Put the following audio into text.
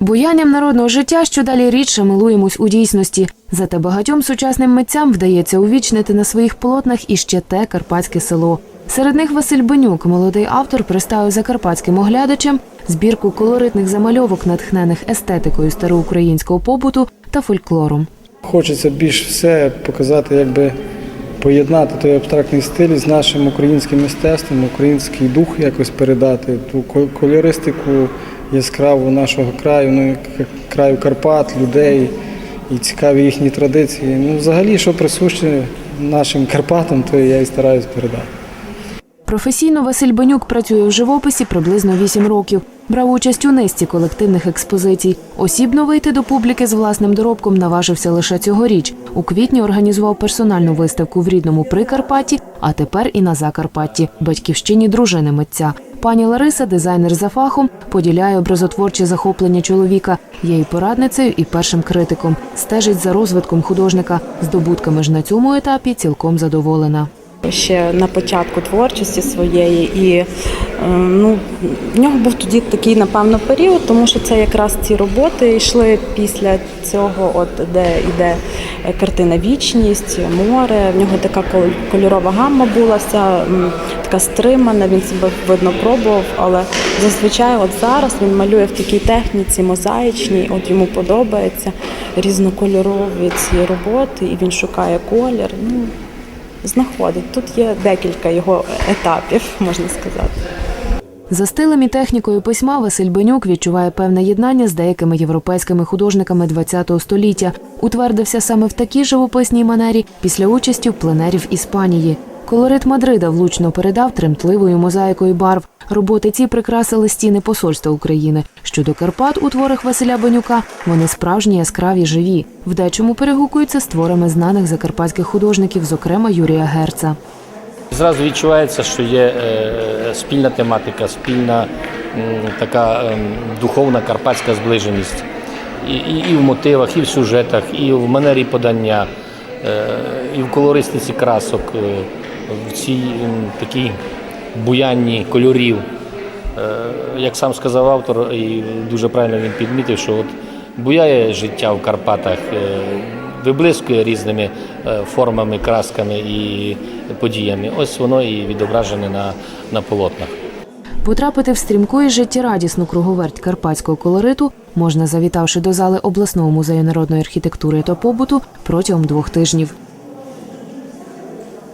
Буянням народного життя що далі рідше милуємось у дійсності. Зате багатьом сучасним митцям вдається увічнити на своїх полотнах іще те карпатське село. Серед них Василь Бенюк, молодий автор, представив закарпатським оглядачам збірку колоритних замальовок, натхнених естетикою староукраїнського побуту та фольклором. Хочеться більш все показати, якби поєднати той абстрактний стиль з нашим українським мистецтвом, український дух якось передати, ту кольористику яскраву нашого краю, ну краю Карпат, людей і цікаві їхні традиції. Ну, взагалі, що присуще нашим Карпатам, то я і стараюсь передати. Професійно Василь Бенюк працює в живописі приблизно 8 років. Брав участь у низці колективних експозицій. Осібно вийти до публіки з власним доробком наважився лише цьогоріч. У квітні організував персональну виставку в рідному Прикарпатті, а тепер і на Закарпатті, батьківщині дружини митця. Пані Лариса, дизайнер за фахом, поділяє образотворче захоплення чоловіка. Є і порадницею, і першим критиком. Стежить за розвитком художника. Здобутками ж на цьому етапі цілком задоволена. Ще на початку творчості своєї, і е, ну, в нього був тоді такий, напевно, період, тому що це якраз ці роботи йшли після цього, от де йде е, картина Вічність, море. В нього така кольорова гамма була, вся така стримана, він себе видно пробував, але зазвичай от зараз він малює в такій техніці мозаїчній, от йому подобається різнокольорові ці роботи, і він шукає колір. Ну, знаходить. Тут є декілька його етапів, можна сказати. За стилем і технікою письма Василь Бенюк відчуває певне єднання з деякими європейськими художниками ХХ століття. Утвердився саме в такій живописній манері після участі в пленерів Іспанії. Колорит Мадрида влучно передав тремтливою мозаїкою барв. Роботи ці прикрасили стіни посольства України. Щодо Карпат у творах Василя Бенюка вони справжні яскраві живі. В дечому перегукуються з творами знаних закарпатських художників, зокрема Юрія Герца. Зразу відчувається, що є е, спільна тематика, спільна така ем, духовна карпатська зближеність. І, і, і в мотивах, і в сюжетах, і в манері подання, е, і в колористиці красок, е, в цій такій буянні кольорів. Е, Як сам сказав автор, і дуже правильно він підмітив, що от буяє життя в Карпатах, е, виблискує різними е, формами, красками і подіями. Ось воно і відображене на, на полотнах. Потрапити в стрімку і життєрадісну круговерть карпатського колориту можна завітавши до зали обласного музею народної архітектури та побуту протягом двох тижнів.